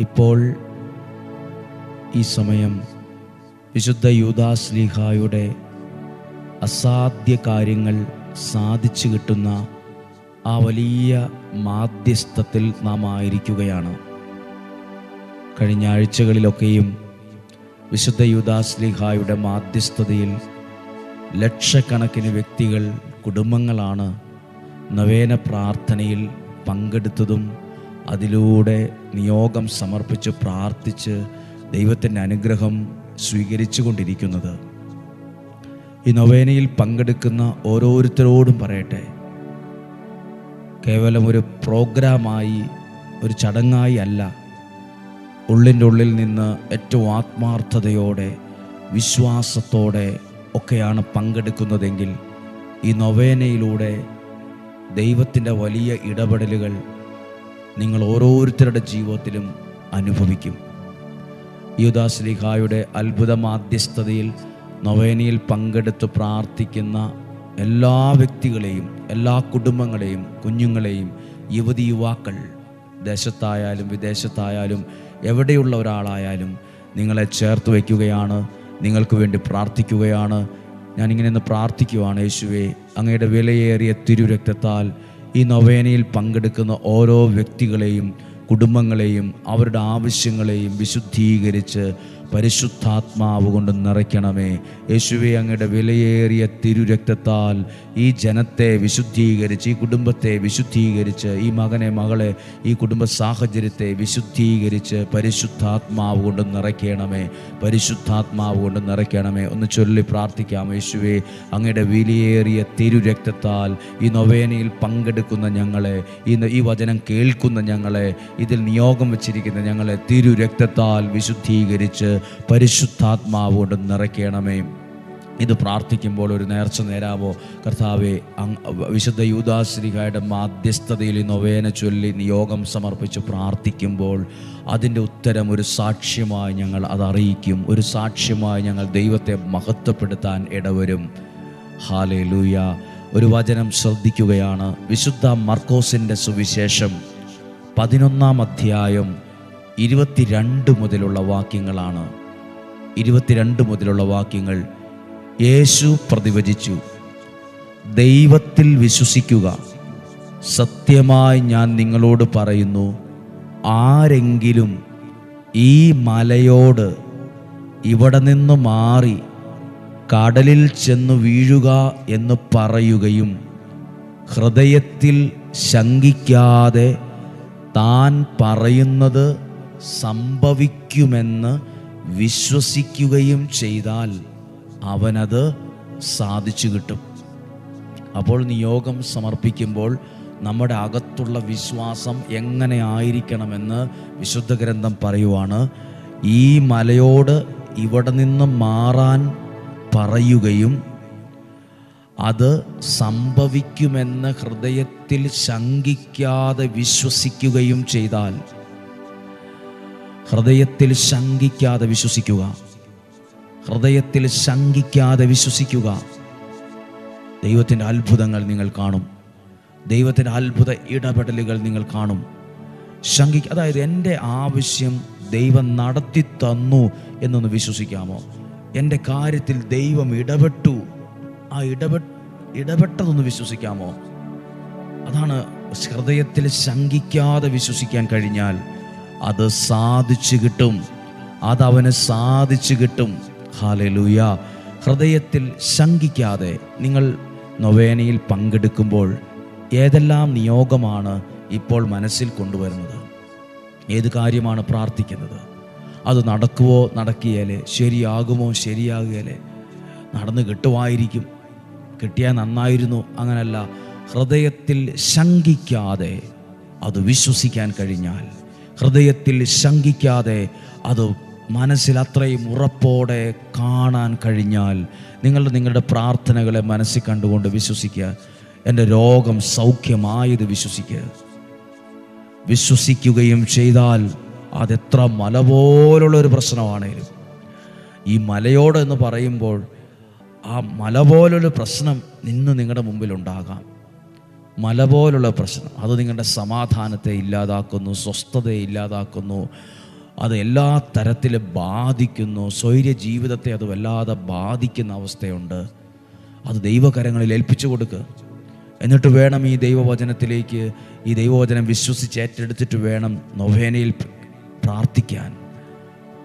ഇപ്പോൾ ഈ സമയം വിശുദ്ധ യൂദാസ്ലിഹായുടെ അസാധ്യ കാര്യങ്ങൾ സാധിച്ചു കിട്ടുന്ന ആ വലിയ മാധ്യസ്ഥത്തിൽ നാം ആയിരിക്കുകയാണ്. കഴിഞ്ഞ ആഴ്ചകളിലൊക്കെയും വിശുദ്ധ യൂദാസ്ലിഹായുടെ മാധ്യസ്ഥതയിൽ ലക്ഷക്കണക്കിന് വ്യക്തികൾ കുടുംബങ്ങളാണ് നവേന പ്രാർത്ഥനയിൽ പങ്കെടുത്തതും അതിലൂടെ നിയോഗം സമർപ്പിച്ച് പ്രാർത്ഥിച്ച് ദൈവത്തിന്റെ അനുഗ്രഹം സ്വീകരിച്ചു കൊണ്ടിരിക്കുന്നത് ഈ നൊവേനയിൽ പങ്കെടുക്കുന്ന ഓരോരുത്തരോടും പറയട്ടെ. കേവലം ഒരു പ്രോഗ്രാമായി ഒരു ചടങ്ങായി അല്ല. ഉള്ളിന്റെ ഉള്ളിൽ നിന്ന് ഏറ്റവും ആത്മാർത്ഥതയോടെ വിശ്വാസത്തോടെ ഒക്കെയാണ് പങ്കെടുക്കുന്നതെങ്കിൽ ഈ നൊവേനയിലൂടെ ദൈവത്തിന്റെ വലിയ ഇടപെടലുകൾ നിങ്ങൾ ഓരോരുത്തരുടെ ജീവിതത്തിലും അനുഭവിക്കും. യുദാശ്ലിഹായുടെ അത്ഭുത മാധ്യസ്ഥതയിൽ നൊവേനയിൽ പങ്കെടുത്ത് പ്രാർത്ഥിക്കുന്ന എല്ലാ വ്യക്തികളെയും എല്ലാ കുടുംബങ്ങളെയും കുഞ്ഞുങ്ങളെയും യുവതി യുവാക്കൾ ദേശത്തായാലും വിദേശത്തായാലും എവിടെയുള്ള ഒരാളായാലും നിങ്ങളെ ചേർത്ത് വയ്ക്കുകയാണ് നിങ്ങൾക്ക് വേണ്ടി പ്രാർത്ഥിക്കുകയാണ്. ഞാനിങ്ങനെ ഒന്ന് പ്രാർത്ഥിക്കുവാണ് യേശുവേ അങ്ങയുടെ വിലയേറിയ തിരുരക്തത്താൽ ഈ നൊവേനയിൽ പങ്കെടുക്കുന്ന ഓരോ വ്യക്തികളെയും കുടുംബങ്ങളെയും അവരുടെ ആവശ്യങ്ങളെയും വിശുദ്ധീകരിച്ച് പരിശുദ്ധാത്മാവ് കൊണ്ട് നിറയ്ക്കണമേ. യേശുവെ അങ്ങയുടെ വിലയേറിയ തിരുരക്തത്താൽ ഈ ജനത്തെ വിശുദ്ധീകരിച്ച് ഈ കുടുംബത്തെ വിശുദ്ധീകരിച്ച് ഈ മകനെ മകളെ ഈ കുടുംബ സാഹചര്യത്തെ വിശുദ്ധീകരിച്ച് പരിശുദ്ധാത്മാവ് കൊണ്ട് നിറയ്ക്കണമേ. പരിശുദ്ധാത്മാവ് കൊണ്ട് നിറയ്ക്കണമേ. ഒന്ന് ചൊല്ലി പ്രാർത്ഥിക്കാം. യേശുവെ അങ്ങയുടെ വിലയേറിയ തിരുരക്തത്താൽ ഈ നൊവേനയിൽ പങ്കെടുക്കുന്ന ഞങ്ങളെ ഈ ഈ വചനം കേൾക്കുന്ന ഞങ്ങളെ ഇതിൽ നിയോഗം വച്ചിരിക്കുന്ന ഞങ്ങളെ തിരുരക്തത്താൽ വിശുദ്ധീകരിച്ച് പരിശുദ്ധാത്മാവ് കൊണ്ട് നിറയ്ക്കണമേ. ഇത് പ്രാർത്ഥിക്കുമ്പോൾ ഒരു നേർച്ച നേരാവോ? കർത്താവെ വിശുദ്ധ യൂദാശ്രീകായുടെ മാധ്യസ്ഥതയിൽ നൊവേന ചൊല്ലി നിയോഗം സമർപ്പിച്ച് പ്രാർത്ഥിക്കുമ്പോൾ അതിന്റെ ഉത്തരം ഒരു സാക്ഷ്യമായി ഞങ്ങൾ അതറിയിക്കും ഒരു സാക്ഷ്യമായി ഞങ്ങൾ ദൈവത്തെ മഹത്വപ്പെടുത്താൻ ഇടവരും. ഹാലേ ലൂയ ഒരു വചനം ശ്രദ്ധിക്കുകയാണ്. വിശുദ്ധ മർക്കോസിന്റെ സുവിശേഷം പതിനൊന്നാം അധ്യായം ഇരുപത്തിരണ്ട് മുതലുള്ള വാക്യങ്ങളാണ്. ഇരുപത്തിരണ്ട് മുതലുള്ള വാക്യങ്ങൾ യേശു പ്രതിവചിച്ചു. ദൈവത്തിൽ വിശ്വസിക്കുക. സത്യമായി ഞാൻ നിങ്ങളോട് പറയുന്നു ആരെങ്കിലും ഈ മലയോട് ഇവിടെ നിന്ന് മാറി കടലിൽ ചെന്നു വീഴുക എന്ന് പറയുകയും ഹൃദയത്തിൽ ശങ്കിക്കാതെ താൻ പറയുന്നത് സംഭവിക്കുമെന്ന് വിശ്വസിക്കുകയും ചെയ്താൽ അവനത് സാധിച്ചു കിട്ടും. അപ്പോൾ നിയോഗം സമർപ്പിക്കുമ്പോൾ നമ്മുടെ അകത്തുള്ള വിശ്വാസം എങ്ങനെ ആയിരിക്കണമെന്ന് വിശുദ്ധ ഗ്രന്ഥം പറയുവാണ്. ഈ മലയോട് ഇവിടെ നിന്ന് മാറാൻ പറയുകയും അത് സംഭവിക്കുമെന്ന് ഹൃദയത്തിൽ ശങ്കിക്കാതെ വിശ്വസിക്കുകയും ചെയ്താൽ ഹൃദയത്തിൽ ശങ്കിക്കാതെ വിശ്വസിക്കുക. ഹൃദയത്തിൽ ശങ്കിക്കാതെ വിശ്വസിക്കുക. ദൈവത്തിന്റെ അത്ഭുതങ്ങൾ നിങ്ങൾ കാണും. ദൈവത്തിന്റെ അത്ഭുത ഇടപെടലുകൾ നിങ്ങൾ കാണും. ശങ്കി അതായത് എന്റെ ആവശ്യം ദൈവം നടത്തി തന്നു എന്നൊന്ന് വിശ്വസിക്കാമോ? എന്റെ കാര്യത്തിൽ ദൈവം ഇടപെട്ടു. ആ ഇടപെ ഇടപെട്ടതൊന്ന് വിശ്വസിക്കാമോ? അതാണ് ഹൃദയത്തിൽ ശങ്കിക്കാതെ വിശ്വസിക്കാൻ കഴിഞ്ഞാൽ അത് സാധിച്ചു കിട്ടും. അതവന് സാധിച്ചു കിട്ടും. ഹാലലൂയ ഹൃദയത്തിൽ ശങ്കിക്കാതെ നിങ്ങൾ നൊവേനയിൽ പങ്കെടുക്കുമ്പോൾ ഏതെല്ലാം നിയോഗമാണ് ഇപ്പോൾ മനസ്സിൽ കൊണ്ടുവരുന്നത്? ഏത് കാര്യമാണ് പ്രാർത്ഥിക്കുന്നത്? അത് നടക്കുവോ നടക്കിയാലേ ശരിയാകുമോ ശരിയാകുകയല്ലേ നടന്ന് കിട്ടുമായിരിക്കും കിട്ടിയാൽ നന്നായിരുന്നു. അങ്ങനല്ല. ഹൃദയത്തിൽ ശങ്കിക്കാതെ അത് വിശ്വസിക്കാൻ കഴിഞ്ഞാൽ ഹൃദയത്തിൽ ശങ്കിക്കാതെ അത് മനസ്സിൽ അത്രയും ഉറപ്പോടെ കാണാൻ കഴിഞ്ഞാൽ നിങ്ങൾ നിങ്ങളുടെ പ്രാർത്ഥനകളെ മനസ്സിൽ കണ്ടുകൊണ്ട് വിശ്വസിക്കുക. എന്റെ രോഗം സൗഖ്യമായത് വിശ്വസിക്കുക. വിശ്വസിക്കുകയും ചെയ്താൽ അതെത്ര മല പോലുള്ള ഒരു പ്രശ്നമാണേലും. ഈ മലയോട് എന്ന് പറയുമ്പോൾ ആ മല പോലൊരു പ്രശ്നം ഇന്ന് നിങ്ങളുടെ മുമ്പിലുണ്ടാകാം. മല പോലുള്ള പ്രശ്നം. അത് നിങ്ങളുടെ സമാധാനത്തെ ഇല്ലാതാക്കുന്നു സ്വസ്ഥതയെ ഇല്ലാതാക്കുന്നു. അത് എല്ലാ തരത്തിലും ബാധിക്കുന്നു. സ്വൈര്യ ജീവിതത്തെ അത് വല്ലാതെ ബാധിക്കുന്ന അവസ്ഥയുണ്ട്. അത് ദൈവകരങ്ങളിൽ ഏൽപ്പിച്ചു കൊടുക്കുക എന്നിട്ട് വേണം ഈ ദൈവവചനത്തിലേക്ക് ഈ ദൈവവചനം വിശ്വസിച്ച് ഏറ്റെടുത്തിട്ട് വേണം നൊവേനയിൽ പ്രാർത്ഥിക്കാൻ.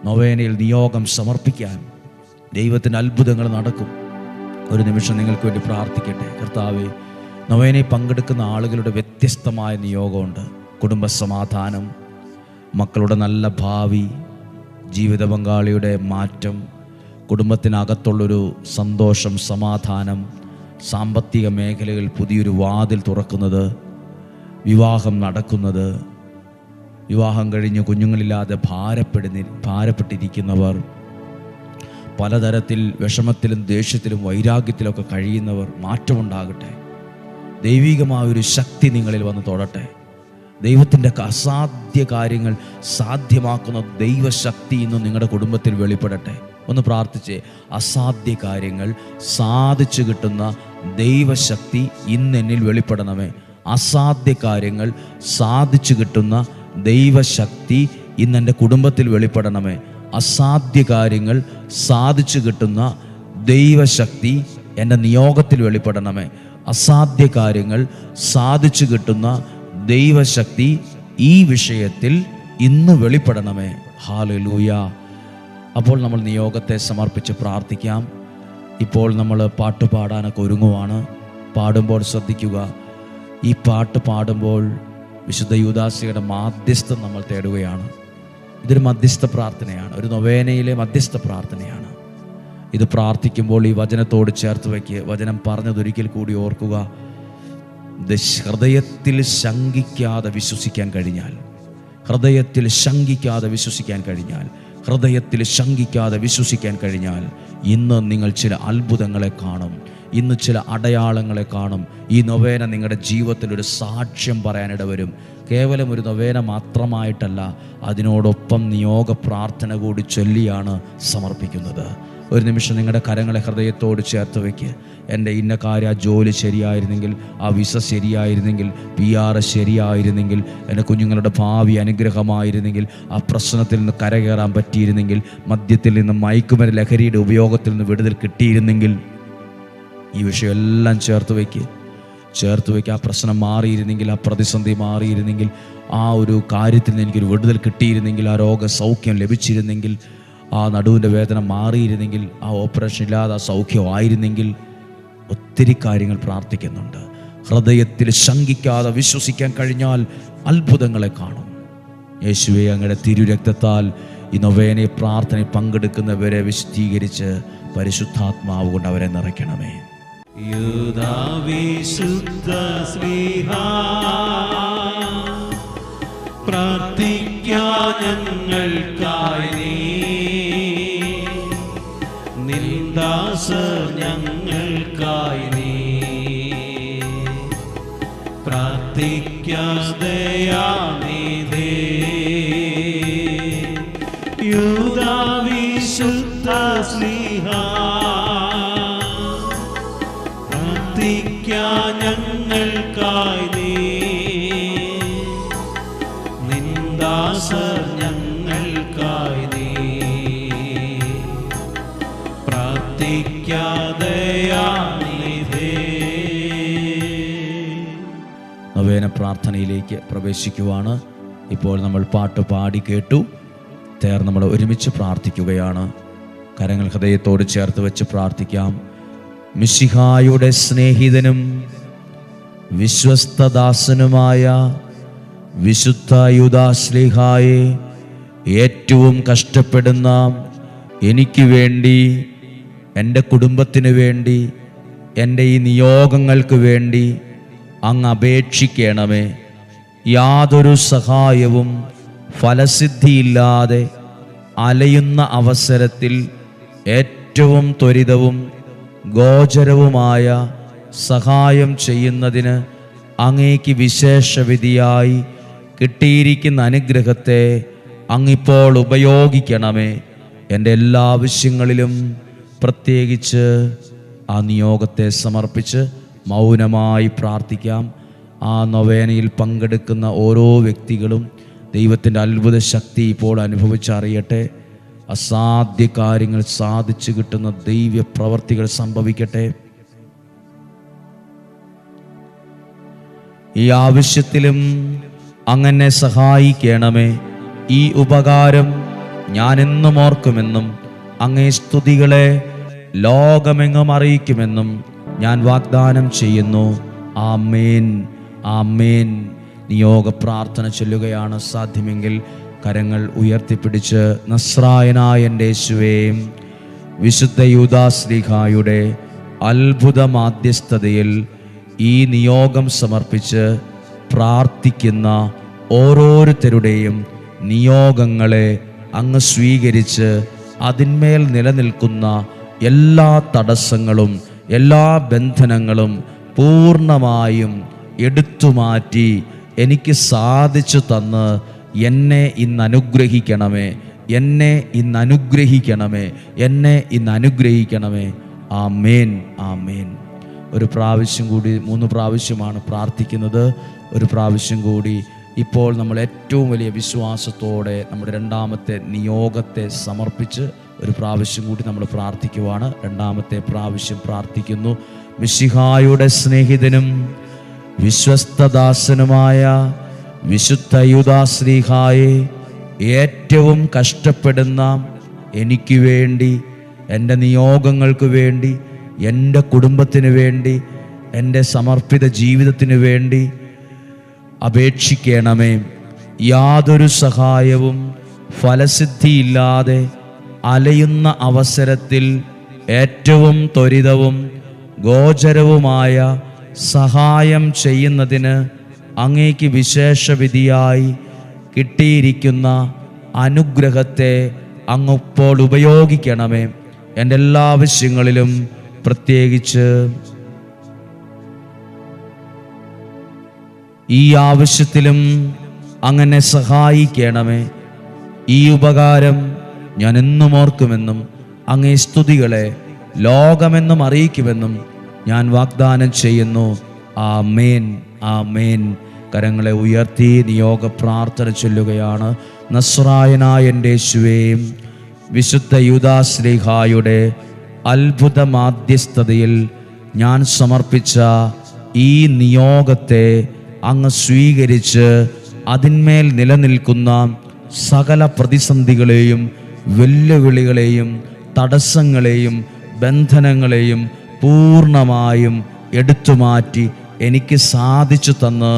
നൊവേനയിൽ നിയോഗം സമർപ്പിക്കാൻ. ദൈവത്തിന് അത്ഭുതങ്ങൾ നടക്കും. ഒരു നിമിഷം നിങ്ങൾക്ക് വേണ്ടി പ്രാർത്ഥിക്കട്ടെ. കർത്താവെ നൊവേനയിൽ പങ്കെടുക്കുന്ന ആളുകളുടെ വ്യത്യസ്തമായ നിയോഗമുണ്ട്. കുടുംബ സമാധാനം മക്കളുടെ നല്ല ഭാവി ജീവിത പങ്കാളിയുടെ മാറ്റം കുടുംബത്തിനകത്തുള്ളൊരു സന്തോഷം സമാധാനം സാമ്പത്തിക മേഖലകളിൽ പുതിയൊരു വാതിൽ തുറക്കുന്നത് വിവാഹം നടക്കുന്നത് വിവാഹം കഴിഞ്ഞ് കുഞ്ഞുങ്ങളില്ലാതെ ഭാരപ്പെടുന്ന ഭാരപ്പെട്ടിരിക്കുന്നവർ പലതരത്തിൽ വിഷമത്തിലും ദേഷ്യത്തിലും വൈരാഗ്യത്തിലൊക്കെ കഴിയുന്നവർ മാറ്റമുണ്ടാകട്ടെ. ദൈവികമായ ഒരു ശക്തി നിങ്ങളിൽ വന്ന് തൊടട്ടെ. ദൈവത്തിന്റെ അസാധ്യ കാര്യങ്ങൾ സാധ്യമാക്കുന്ന ദൈവശക്തി ഇന്ന് നിങ്ങളുടെ കുടുംബത്തിൽ വെളിപ്പെടട്ടെ. ഒന്ന് പ്രാർത്ഥിച്ചേ. അസാധ്യ കാര്യങ്ങൾ സാധിച്ചു കിട്ടുന്ന ദൈവശക്തി ഇന്ന് എന്നിൽ വെളിപ്പെടണമേ. അസാധ്യ കാര്യങ്ങൾ സാധിച്ചു കിട്ടുന്ന ദൈവശക്തി ഇന്ന് എന്റെ കുടുംബത്തിൽ വെളിപ്പെടണമേ. അസാധ്യ കാര്യങ്ങൾ സാധിച്ചു കിട്ടുന്ന ദൈവശക്തി എന്റെ നിയോഗത്തിൽ വെളിപ്പെടണമേ. അസാധ്യ കാര്യങ്ങൾ സാധിച്ചു കിട്ടുന്ന ദൈവശക്തി ഈ വിഷയത്തിൽ ഇന്ന് വെളിപ്പെടണമേ. ഹാലലൂയ അപ്പോൾ നമ്മൾ നിയോഗത്തെ സമർപ്പിച്ച് പ്രാർത്ഥിക്കാം. ഇപ്പോൾ നമ്മൾ പാട്ട് പാടാനൊക്കെ ഒരുങ്ങുവാണ്. പാടുമ്പോൾ ശ്രദ്ധിക്കുക. ഈ പാട്ട് പാടുമ്പോൾ വിശുദ്ധ യൂദാസിയുടെ മാധ്യസ്ഥം നമ്മൾ തേടുകയാണ്. ഇതൊരു മധ്യസ്ഥ പ്രാർത്ഥനയാണ്. ഒരു നൊവേനയിലെ മധ്യസ്ഥ പ്രാർത്ഥനയാണ്. ഇത് പ്രാർത്ഥിക്കുമ്പോൾ ഈ വചനത്തോട് ചേർത്ത് വയ്ക്കുക വചനം പറഞ്ഞതൊരിക്കൽ കൂടി ഓർക്കുക. ഹൃദയത്തിൽ ശങ്കിക്കാതെ വിശ്വസിക്കാൻ കഴിഞ്ഞാൽ ഹൃദയത്തിൽ ശങ്കിക്കാതെ വിശ്വസിക്കാൻ കഴിഞ്ഞാൽ ഹൃദയത്തിൽ ശങ്കിക്കാതെ വിശ്വസിക്കാൻ കഴിഞ്ഞാൽ ഇന്ന് നിങ്ങൾ ചില അത്ഭുതങ്ങളെ കാണും. ഇന്ന് ചില അടയാളങ്ങളെ കാണും. ഈ നൊവേന നിങ്ങളുടെ ജീവിതത്തിൽ ഒരു സാക്ഷ്യം പറയാനിട വരും. കേവലം ഒരു നൊവേന മാത്രമായിട്ടല്ല അതിനോടൊപ്പം നിയോഗ പ്രാർത്ഥന കൂടി ചൊല്ലിയാണ് സമർപ്പിക്കുന്നത്. ഒരു നിമിഷം നിങ്ങളുടെ കരങ്ങളെ ഹൃദയത്തോട് ചേർത്ത് വയ്ക്കുക എന്റെ ഇന്ന കാര്യ ജോലി ശരിയായിരുന്നെങ്കിൽ ആ വിസ ശരിയായിരുന്നെങ്കിൽ പി ആർ ശരിയായിരുന്നെങ്കിൽ എന്റെ കുഞ്ഞുങ്ങളുടെ ഭാവി അനുഗ്രഹമായിരുന്നെങ്കിൽ ആ പ്രശ്നത്തിൽ നിന്ന് കരകയറാൻ പറ്റിയിരുന്നെങ്കിൽ മദ്യത്തിൽ നിന്ന് മയക്കുമരുന്ന് ലഹരിയുടെ ഉപയോഗത്തിൽ നിന്ന് വിടുതൽ കിട്ടിയിരുന്നെങ്കിൽ ഈ വിഷയമെല്ലാം ചേർത്ത് വയ്ക്കുക ചേർത്ത് വയ്ക്കുക ആ പ്രശ്നം മാറിയിരുന്നെങ്കിൽ ആ പ്രതിസന്ധി മാറിയിരുന്നെങ്കിൽ ആ ഒരു കാര്യത്തിൽ നിന്ന് എനിക്കൊരു വിടുതൽ കിട്ടിയിരുന്നെങ്കിൽ ആ രോഗ സൗഖ്യം ലഭിച്ചിരുന്നെങ്കിൽ ആ നടുവിന്റെ വേദന മാറിയിരുന്നെങ്കിൽ ആ ഓപ്പറേഷൻ ഇല്ലാതെ ആ സൗഖ്യമായിരുന്നെങ്കിൽ ഒത്തിരി കാര്യങ്ങൾ പ്രാർത്ഥിക്കുന്നുണ്ട്. ഹൃദയത്തിൽ ശങ്കിക്കാതെ വിശ്വസിക്കാൻ കഴിഞ്ഞാൽ അത്ഭുതങ്ങളെ കാണും. യേശുവെ അങ്ങയുടെ തിരുരക്തത്താൽ ഈ നൊവേനെ പ്രാർത്ഥനയിൽ പങ്കെടുക്കുന്നവരെ വിശദീകരിച്ച് പരിശുദ്ധാത്മാവ് കൊണ്ട് അവരെ നിറയ്ക്കണമേ. പ്രാർത്ഥിക്കാ ഞങ്ങൾക്കായി നിന്ദാസ ഞങ്ങൾക്കായി നീ. പ്രാർത്ഥിക്കാതെയാണിതേ യൂദാവിശുദ്ധ സ്നേഹ. പ്രാർത്ഥിക്കാ ഞങ്ങൾക്കായി നവേന പ്രാർത്ഥനയിലേക്ക് പ്രവേശിക്കുവാണ്. ഇപ്പോൾ നമ്മൾ പാട്ട് പാടി കേട്ടു. തേർ നമ്മൾ ഒരുമിച്ച് പ്രാർത്ഥിക്കുകയാണ്. കരങ്ങൾ ഹൃദയത്തോട് ചേർത്ത് വെച്ച് പ്രാർത്ഥിക്കാം. മിശിഹായുടെ സ്നേഹിതനും വിശ്വസ്തദാസനുമായ വിശുദ്ധ യുദാശ്ലീഹായെ ഏറ്റവും കഷ്ടപ്പെടുന്ന എനിക്ക് വേണ്ടി എന്റെ കുടുംബത്തിന് വേണ്ടി എന്റെ ഈ നിയോഗങ്ങൾക്ക് വേണ്ടി അങ്ങ് അപേക്ഷിക്കണമേ. യാതൊരു സഹായവും ഫലസിദ്ധിയില്ലാതെ അലയുന്ന അവസരത്തിൽ ഏറ്റവും ത്വരിതവും ഗോചരവുമായ സഹായം ചെയ്യുന്നതിന് അങ്ങേക്ക് വിശേഷവിധിയായി കിട്ടിയിരിക്കുന്ന അനുഗ്രഹത്തെ അങ്ങിപ്പോൾ ഉപയോഗിക്കണമേ. എന്റെ എല്ലാ ആവശ്യങ്ങളിലും പ്രത്യേകിച്ച് ആ നിയോഗത്തെ സമർപ്പിച്ച് മൗനമായി പ്രാർത്ഥിക്കാം. ആ നൊവേനയിൽ പങ്കെടുക്കുന്ന ഓരോ വ്യക്തികളും ദൈവത്തിന്റെ അത്ഭുത ശക്തി ഇപ്പോൾ അനുഭവിച്ചറിയട്ടെ. അസാധ്യ കാര്യങ്ങൾ സാധിച്ചു കിട്ടുന്ന ദൈവ പ്രവർത്തികൾ സംഭവിക്കട്ടെ. ഈ ആവശ്യത്തിലും അങ്ങനെ സഹായിക്കണമേ. ഈ ഉപകാരം ഞാൻ എന്നും ഓർക്കുമെന്നും അങ്ങേ സ്തുതികളെ ലോകമെങ്ങും അറിയിക്കുമെന്നും ഞാൻ വാഗ്ദാനം ചെയ്യുന്നു. ആമേൻ. ആമേൻ. നിയോഗ പ്രാർത്ഥന ചൊല്ലുകയാണ് സാധ്യമെങ്കിൽ കരങ്ങൾ ഉയർത്തിപ്പിടിച്ച് നസ്രായനായ എന്റെ വിശുദ്ധ യൂദാശ്രീഹായുടെ അത്ഭുത മാധ്യസ്ഥതയിൽ ഈ നിയോഗം സമർപ്പിച്ച് പ്രാർത്ഥിക്കുന്ന ഓരോരുത്തരുടെയും നിയോഗങ്ങളെ അങ്ങ് സ്വീകരിച്ച് അതിന്മേൽ നിലനിൽക്കുന്ന എല്ലാ തടസ്സങ്ങളും എല്ലാ ബന്ധനങ്ങളും പൂർണമായും എടുത്തു മാറ്റി എനിക്ക് സാധിച്ചു തന്ന് എന്നെ ഇന്ന് അനുഗ്രഹിക്കണമേ എന്നെ ഇന്ന് അനുഗ്രഹിക്കണമേ എന്നെ ഇന്ന് അനുഗ്രഹിക്കണമേ ആ മേൻ ആ മേൻ ഒരു പ്രാവശ്യം കൂടി മൂന്ന് പ്രാവശ്യമാണ് പ്രാർത്ഥിക്കുന്നത്. ഒരു പ്രാവശ്യം കൂടി ഇപ്പോൾ നമ്മൾ ഏറ്റവും വലിയ വിശ്വാസത്തോടെ നമ്മുടെ രണ്ടാമത്തെ നിയോഗത്തെ സമർപ്പിച്ച് ഒരു പ്രാവശ്യം കൂടി നമ്മൾ പ്രാർത്ഥിക്കുവാണ്. രണ്ടാമത്തെ പ്രാവശ്യം പ്രാർത്ഥിക്കുന്നു. മിശിഹായുടെ സ്നേഹിതനും വിശ്വസ്തദാസനുമായ വിശുദ്ധ യുദാശ്രീഹായെ ഏറ്റവും കഷ്ടപ്പെടുന്ന എനിക്ക് വേണ്ടി എന്റെ നിയോഗങ്ങൾക്ക് വേണ്ടി എന്റെ കുടുംബത്തിന് വേണ്ടി എന്റെ സമർപ്പിത ജീവിതത്തിന് വേണ്ടി അപേക്ഷിക്കണമേ. യാതൊരു സഹായവും ഫലസിദ്ധിയില്ലാതെ അലയുന്ന അവസരത്തിൽ ഏറ്റവും ത്വരിതവും ഗോചരവുമായ സഹായം ചെയ്യുന്നതിന് അങ്ങേക്ക് വിശേഷവിധിയായി കിട്ടിയിരിക്കുന്ന അനുഗ്രഹത്തെ അങ്ങപ്പോൾ ഉപയോഗിക്കണമേ. എന്റെ എല്ലാ ആവശ്യങ്ങളിലും പ്രത്യേകിച്ച് ഈ ആവശ്യത്തിലും അങ്ങനെ സഹായിക്കണമേ. ഈ ഉപകാരം ഞാൻ എന്നും ഓർക്കുമെന്നും അങ്ങേ സ്തുതികളെ ലോകമെന്നും അറിയിക്കുമെന്നും ഞാൻ വാഗ്ദാനം ചെയ്യുന്നു. ആ മേൻ ആ മേൻ കരങ്ങളെ ഉയർത്തി നിയോഗ പ്രാർത്ഥന ചൊല്ലുകയാണ്. നസ്രായനായ എന്റെ യേശുവേയും വിശുദ്ധ യുദാശ്രീഹായുടെ അത്ഭുത മാധ്യസ്ഥതയിൽ ഞാൻ സമർപ്പിച്ച ഈ നിയോഗത്തെ അങ്ങ് സ്വീകരിച്ച് അതിന്മേൽ നിലനിൽക്കുന്ന സകല പ്രതിസന്ധികളെയും വെല്ലുവിളികളെയും തടസ്സങ്ങളെയും ബന്ധനങ്ങളെയും പൂർണമായും എടുത്തുമാറ്റി എനിക്ക് സാധിച്ചു തന്ന്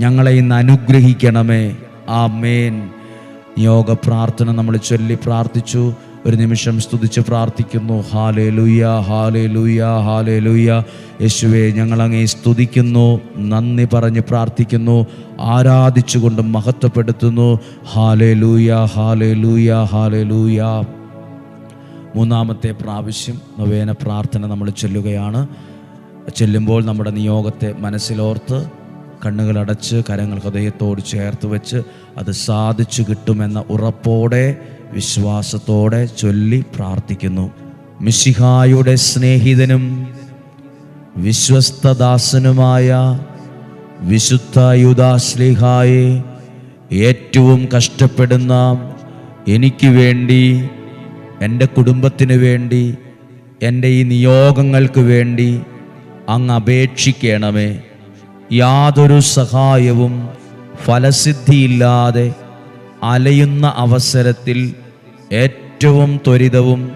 ഞങ്ങളെ ഇന്ന് അനുഗ്രഹിക്കണമേ. ആ മേൻ യോഗ പ്രാർത്ഥന നമ്മൾ ചൊല്ലി പ്രാർത്ഥിച്ചു. ഒരു നിമിഷം സ്തുതിച്ച് പ്രാർത്ഥിക്കുന്നു. ഹാലേ ലുയ്യ ഹാലേ ലുയ്യ ഹാലേ ലുയ്യ യേശുവെ ഞങ്ങൾ അങ്ങേ സ്തുതിക്കുന്നു. നന്ദി പറഞ്ഞ് പ്രാർത്ഥിക്കുന്നു. ആരാധിച്ചുകൊണ്ട് മഹത്വപ്പെടുത്തുന്നു. ഹാലേ ലൂയ ഹാലേ ലൂയ ഹാലേ ലൂയ മൂന്നാമത്തെ പ്രാവശ്യം നവേന പ്രാർത്ഥന നമ്മൾ ചൊല്ലുകയാണ്. ചെല്ലുമ്പോൾ നമ്മുടെ നിയോഗത്തെ മനസ്സിലോർത്ത് കണ്ണുകളടച്ച് കരങ്ങൾ ഹൃദയത്തോട് ചേർത്ത് വെച്ച് അത് സാധിച്ചു കിട്ടുമെന്ന ഉറപ്പോടെ വിശ്വാസത്തോടെ ചൊല്ലി പ്രാർത്ഥിക്കുന്നു. മിശിഹായുടെ സ്നേഹിതനും വിശ്വസ്തദാസനുമായ വിശുദ്ധ യുദാശ്ലിഹായെ ഏറ്റവും കഷ്ടപ്പെടുന്ന എനിക്ക് വേണ്ടി എന്റെ കുടുംബത്തിന് വേണ്ടി എന്റെ ഈ നിയോഗങ്ങൾക്ക് വേണ്ടി അങ്ങ് അപേക്ഷിക്കണമേ. യാതൊരു സഹായവും ഫലസിദ്ധിയില്ലാതെ അലയുന്ന അവസരത്തിൽ ഏറ്റവും ത്വരിതവും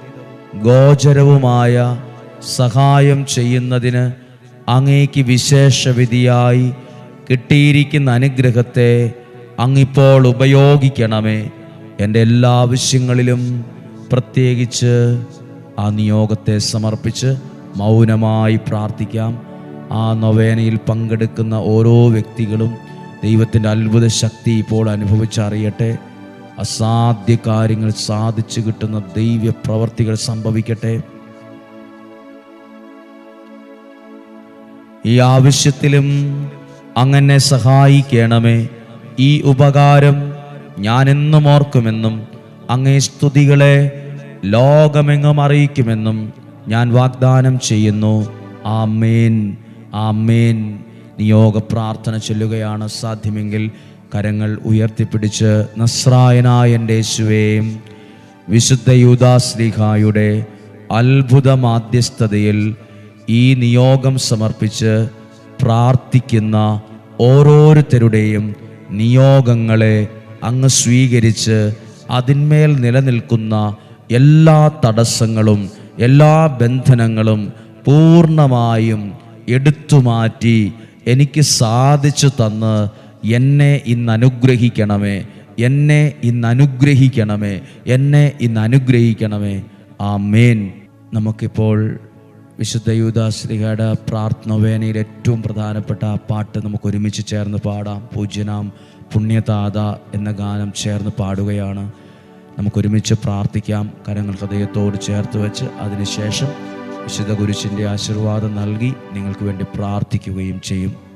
ഗോചരവുമായ സഹായം ചെയ്യുന്നതിന് അങ്ങേക്ക് വിശേഷവിധിയായി കിട്ടിയിരിക്കുന്ന അനുഗ്രഹത്തെ അങ്ങിപ്പോൾ ഉപയോഗിക്കണമേ. എന്റെ എല്ലാ ആവശ്യങ്ങളിലും പ്രത്യേകിച്ച് ആ നിയോഗത്തെ സമർപ്പിച്ച് മൗനമായി പ്രാർത്ഥിക്കാം. ആ നൊവേനയിൽ പങ്കെടുക്കുന്ന ഓരോ വ്യക്തികളും ദൈവത്തിന്റെ അത്ഭുത ശക്തി ഇപ്പോൾ അനുഭവിച്ചറിയട്ടെ. അസാധ്യ കാര്യങ്ങൾ സാധിച്ചു കിട്ടുന്ന ദൈവ്യ പ്രവർത്തികൾ സംഭവിക്കട്ടെ. ഈ ആവശ്യത്തിലും അങ്ങനെ സഹായിക്കണമേ. ഈ ഉപകാരം ഞാൻ എന്നും ഓർക്കുമെന്നും അങ്ങേ സ്തുതികളെ ലോകമെങ്ങും അറിയിക്കുമെന്നും ഞാൻ വാഗ്ദാനം ചെയ്യുന്നു. ആ മേൻ ആ മേൻ നിയോഗ പ്രാർത്ഥന ചൊല്ലുകയാണ് സാധ്യമെങ്കിൽ കരങ്ങൾ ഉയർത്തിപ്പിടിച്ച് നസ്രായനായ എന്റെ യേശുവേയും വിശുദ്ധ യൂദാശ്ലീഹായുടെ അത്ഭുത മാധ്യസ്ഥതയിൽ ഈ നിയോഗം സമർപ്പിച്ച് പ്രാർത്ഥിക്കുന്ന ഓരോരുത്തരുടെയും നിയോഗങ്ങളെ അങ്ങ് സ്വീകരിച്ച് അതിന്മേൽ നിലനിൽക്കുന്ന എല്ലാ തടസ്സങ്ങളും എല്ലാ ബന്ധനങ്ങളും പൂർണമായും എടുത്തുമാറ്റി എനിക്ക് സാധിച്ചു തന്ന് എന്നെ ഇന്ന് അനുഗ്രഹിക്കണമേ എന്നെ ഇന്ന് അനുഗ്രഹിക്കണമേ എന്നെ ഇന്ന് അനുഗ്രഹിക്കണമേ ആ മേൻ നമുക്കിപ്പോൾ വിശുദ്ധ യൂദാശ്രീഹയുടെ പ്രാർത്ഥനവേനയിൽ ഏറ്റവും പ്രധാനപ്പെട്ട പാട്ട് നമുക്ക് ഒരുമിച്ച് ചേർന്ന് പാടാം. പൂജ്യനാം പുണ്യതാത എന്ന ഗാനം ചേർന്ന് പാടുകയാണ്. നമുക്കൊരുമിച്ച് പ്രാർത്ഥിക്കാം. കരങ്ങൾ ഹൃദയത്തോട് ചേർത്ത് വെച്ച് അതിനുശേഷം വിശുദ്ധ ഗുരുശിന്റെ ആശീർവാദം നൽകി നിങ്ങൾക്ക് വേണ്ടി പ്രാർത്ഥിക്കുകയും ചെയ്യും.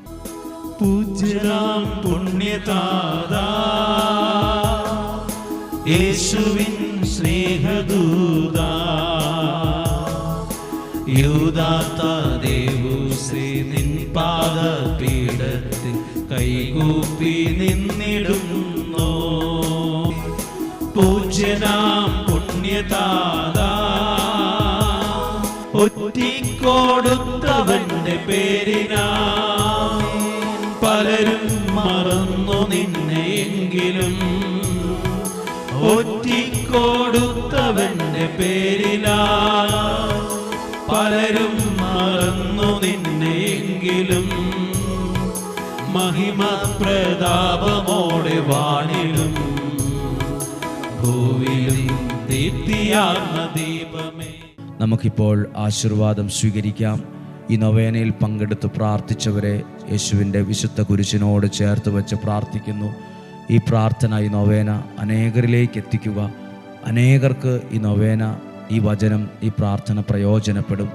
പൂജ്യനാം പുണ്യതാത യേശുവിൻ സ്നേഹദൂത. യൂദാത്ത ദേവൂശ്രീ നിൻ പാദപീഠത്തിൽ കൈകൂപ്പി നിന്നിടുന്നു. പൂജ്യനാം പുണ്യതാത ഒറ്റിക്കൊടുത്തവന്റെ പേരിനാ പലരും മറന്നു നിന്നെങ്കിലും. ഒറ്റിക്കൊടുത്തവന്റെ പേരിലാ പലരും മറന്നു നിന്നെങ്കിലും. മഹിമ പ്രതാപമോടെ വാണിടും. ഭൂവിലും ദീപ്തിയാർന്ന ദീപമേ. നമുക്കിപ്പോൾ ആശീർവാദം സ്വീകരിക്കാം. ഈ നൊവേനയിൽ പങ്കെടുത്ത് പ്രാർത്ഥിച്ചവരെ യേശുവിന്റെ വിശുദ്ധ കുരിശിനോട് ചേർത്ത് വെച്ച് പ്രാർത്ഥിക്കുന്നു. ഈ പ്രാർത്ഥന ഈ നൊവേന അനേകരിലേക്ക് എത്തിക്കുക. അനേകർക്ക് ഈ നൊവേന ഈ വചനം ഈ പ്രാർത്ഥന പ്രയോജനപ്പെടും.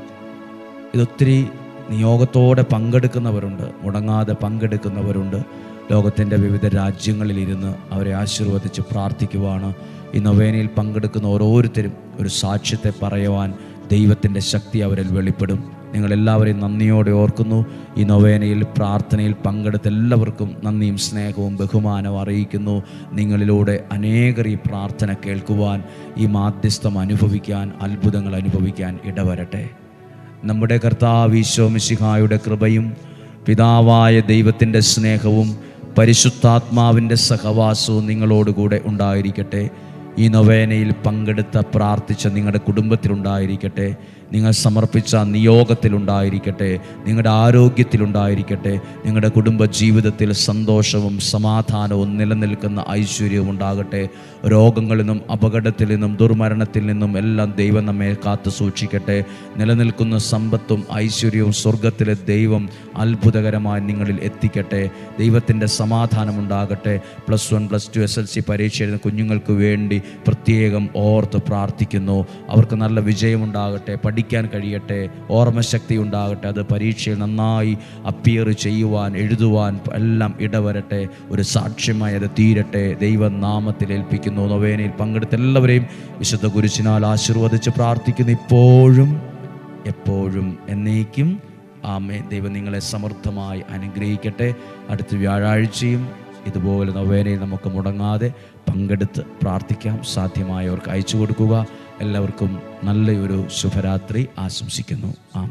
ഇതൊത്തിരി നിയോഗത്തോടെ പങ്കെടുക്കുന്നവരുണ്ട് മുടങ്ങാതെ പങ്കെടുക്കുന്നവരുണ്ട്. ലോകത്തിന്റെ വിവിധ രാജ്യങ്ങളിലിരുന്ന് അവരെ ആശീർവദിച്ച് പ്രാർത്ഥിക്കുവാണ്. ഈ നൊവേനയിൽ പങ്കെടുക്കുന്ന ഓരോരുത്തരും ഒരു സാക്ഷ്യത്തെ പറയുവാൻ ദൈവത്തിന്റെ ശക്തി അവരിൽ വെളിപ്പെടും. നിങ്ങളെല്ലാവരെയും നന്ദിയോടെ ഓർക്കുന്നു. ഈ നൊവേനയിൽ പ്രാർത്ഥനയിൽ പങ്കെടുത്ത എല്ലാവർക്കും നന്ദിയും സ്നേഹവും ബഹുമാനവും അറിയിക്കുന്നു. നിങ്ങളിലൂടെ അനേകർ ഈ പ്രാർത്ഥന കേൾക്കുവാൻ ഈ മാധ്യസ്ഥം അനുഭവിക്കാൻ അത്ഭുതങ്ങൾ അനുഭവിക്കാൻ ഇടവരട്ടെ. നമ്മുടെ കർത്താവ് ഈശോമിശിഹായുടെ കൃപയും പിതാവായ ദൈവത്തിന്റെ സ്നേഹവും പരിശുദ്ധാത്മാവിന്റെ സഹവാസവും നിങ്ങളോടുകൂടെ ഉണ്ടായിരിക്കട്ടെ. ഈ നൊവേനയിൽ പങ്കെടുത്ത പ്രാർത്ഥിച്ച നിങ്ങളുടെ കുടുംബത്തിലുണ്ടായിരിക്കട്ടെ നിങ്ങൾ സമർപ്പിച്ച നിയോഗത്തിലുണ്ടായിരിക്കട്ടെ നിങ്ങളുടെ ആരോഗ്യത്തിലുണ്ടായിരിക്കട്ടെ നിങ്ങളുടെ കുടുംബ ജീവിതത്തിൽ സന്തോഷവും സമാധാനവും നിലനിൽക്കുന്ന ഐശ്വര്യവും ഉണ്ടാകട്ടെ. രോഗങ്ങളിൽ നിന്നും അപകടത്തിൽ നിന്നും ദുർമരണത്തിൽ നിന്നും എല്ലാം ദൈവം നമ്മെ കാത്തു സൂക്ഷിക്കട്ടെ. നിലനിൽക്കുന്ന സമ്പത്തും ഐശ്വര്യവും സ്വർഗത്തിലെ ദൈവം അത്ഭുതകരമായി നിങ്ങളിൽ എത്തിക്കട്ടെ. ദൈവത്തിന്റെ സമാധാനമുണ്ടാകട്ടെ plus one plus two S L C പരീക്ഷ എഴുതുന്ന കുഞ്ഞുങ്ങൾക്ക് വേണ്ടി പ്രത്യേകം ഓർത്ത് പ്രാർത്ഥിക്കുന്നു. അവർക്ക് നല്ല വിജയമുണ്ടാകട്ടെ പഠിക്കാൻ കഴിയട്ടെ ഓർമ്മശക്തി ഉണ്ടാകട്ടെ അത് പരീക്ഷയിൽ നന്നായി അപ്പിയർ ചെയ്യുവാൻ എഴുതുവാൻ എല്ലാം ഇടവരട്ടെ. ഒരു സാക്ഷ്യമായി അത് തീരട്ടെ. ദൈവനാമത്തിൽ ഏൽപ്പിക്കുന്നു. നൊവേനയിൽ പങ്കെടുത്ത എല്ലാവരെയും വിശുദ്ധ കുരിശിനാൽ ആശീർവദിച്ച് പ്രാർത്ഥിക്കുന്നു. ഇപ്പോഴും എപ്പോഴും എന്നേക്കും. ആമേ ദൈവം നിങ്ങളെ സമൃദ്ധമായി അനുഗ്രഹിക്കട്ടെ. അടുത്ത വ്യാഴാഴ്ചയും ഇതുപോലെ നൊവേനയിൽ നമുക്ക് മുടങ്ങാതെ പങ്കെടുത്ത് പ്രാർത്ഥിക്കാം. സാധ്യമായവർക്ക് അയച്ചു കൊടുക്കുക. എല്ലാവർക്കും നല്ലൊരു ശുഭരാത്രി ആശംസിക്കുന്നു. ആമേൻ.